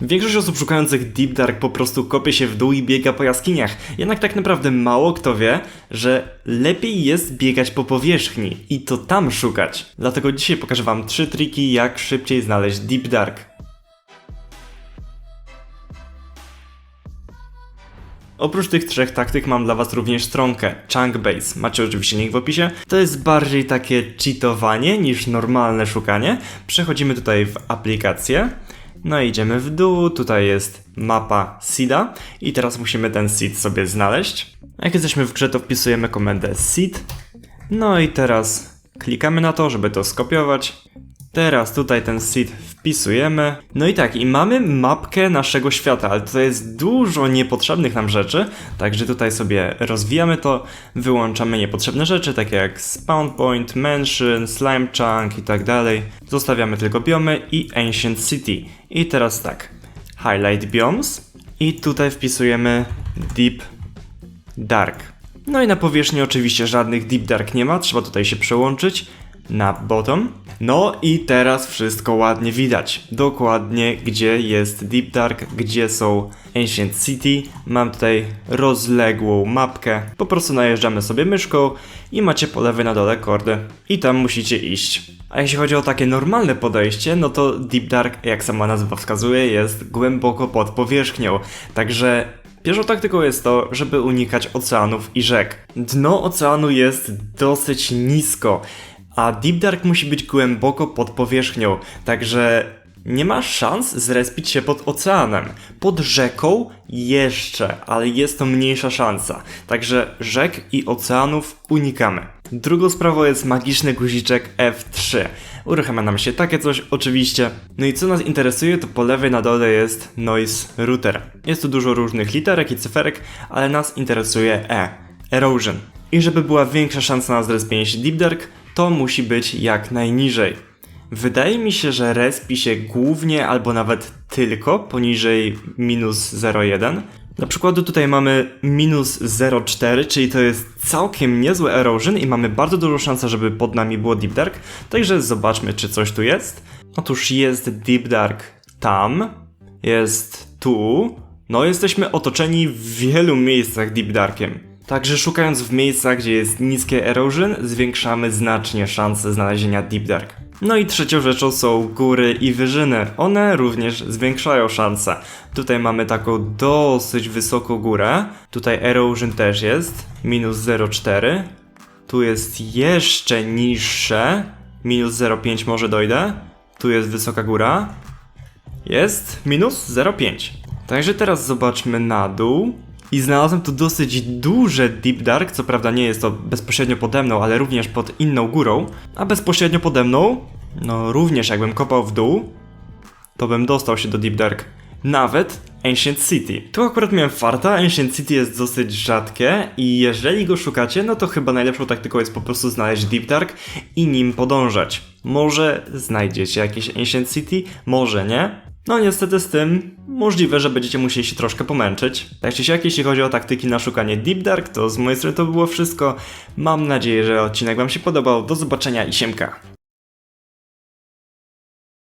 Większość osób szukających Deep Dark po prostu kopie się w dół i biega po jaskiniach. Jednak tak naprawdę mało kto wie, że lepiej jest biegać po powierzchni i to tam szukać. Dlatego dzisiaj pokażę wam trzy triki, jak szybciej znaleźć Deep Dark. Oprócz tych trzech taktyk mam dla was również stronkę Chunk Base. Macie oczywiście link w opisie. To jest bardziej takie cheatowanie niż normalne szukanie. Przechodzimy tutaj w aplikację. No i idziemy w dół, tutaj jest mapa seeda i teraz musimy ten seed sobie znaleźć. Jak jesteśmy w grze, to wpisujemy komendę seed. No i teraz klikamy na to, żeby to skopiować. Teraz tutaj ten seed wpisujemy. No i tak, i mamy mapkę naszego świata, ale tutaj jest dużo niepotrzebnych nam rzeczy, także tutaj sobie rozwijamy to, wyłączamy niepotrzebne rzeczy, takie jak spawn point, mansion, slime chunk i tak dalej. Zostawiamy tylko biomy i ancient city. I teraz tak, highlight biomes i tutaj wpisujemy deep dark. No i na powierzchni oczywiście żadnych deep dark nie ma, trzeba tutaj się przełączyć na bottom. No i teraz wszystko ładnie widać. Dokładnie gdzie jest Deep Dark, gdzie są Ancient City. Mam tutaj rozległą mapkę. Po prostu najeżdżamy sobie myszką i macie po lewej na dole kordy. I tam musicie iść. A jeśli chodzi o takie normalne podejście, no to Deep Dark, jak sama nazwa wskazuje, jest głęboko pod powierzchnią. Także Pierwszą taktyką jest to, żeby unikać oceanów i rzek. Dno oceanu jest dosyć nisko, a Deep Dark musi być głęboko pod powierzchnią, także nie ma szans zrespić się pod oceanem. Pod rzeką jeszcze, ale jest to mniejsza szansa. Także rzek i oceanów unikamy. Drugą sprawą jest magiczny guziczek F3. Uruchamia nam się takie coś oczywiście. No i co nas interesuje, to po lewej na dole jest Noise Router. Jest tu dużo różnych literek i cyferek, ale nas interesuje E. Erosion. I żeby była większa szansa na zrespienie się Deep Dark, to musi być jak najniżej. Wydaje mi się, że respi się głównie albo nawet tylko poniżej minus 0,1. Na przykładu tutaj mamy minus 0,4, czyli to jest całkiem niezły erosion i mamy bardzo dużą szansę, żeby pod nami było Deep Dark. Także zobaczmy, czy coś tu jest. Otóż jest Deep Dark tam, jest tu. No, jesteśmy otoczeni w wielu miejscach Deep Darkiem. Także szukając w miejscach, gdzie jest niskie erosion, zwiększamy znacznie szanse znalezienia Deep Dark. No i trzecią rzeczą są góry i wyżyny. One również zwiększają szanse. Tutaj mamy taką dosyć wysoką górę. Tutaj erosion też jest, minus 0,4. Tu jest jeszcze niższe, minus 0,5 może dojdę. Tu jest wysoka góra. Jest minus 0,5. Także teraz zobaczmy na dół. I znalazłem tu dosyć duże Deep Dark, co prawda nie jest to bezpośrednio pode mną, ale również pod inną górą. A bezpośrednio pode mną, no również jakbym kopał w dół, to bym dostał się do Deep Dark. Nawet Ancient City. Tu akurat miałem farta, Ancient City jest dosyć rzadkie i jeżeli go szukacie, no to chyba najlepszą taktyką jest po prostu znaleźć Deep Dark i nim podążać. Może znajdziecie jakieś Ancient City, może nie. No niestety z tym możliwe, że będziecie musieli się troszkę pomęczyć. Tak czy siak, jeśli chodzi o taktyki na szukanie Deep Dark, to z mojej strony to było wszystko. Mam nadzieję, że odcinek wam się podobał. Do zobaczenia i siemka.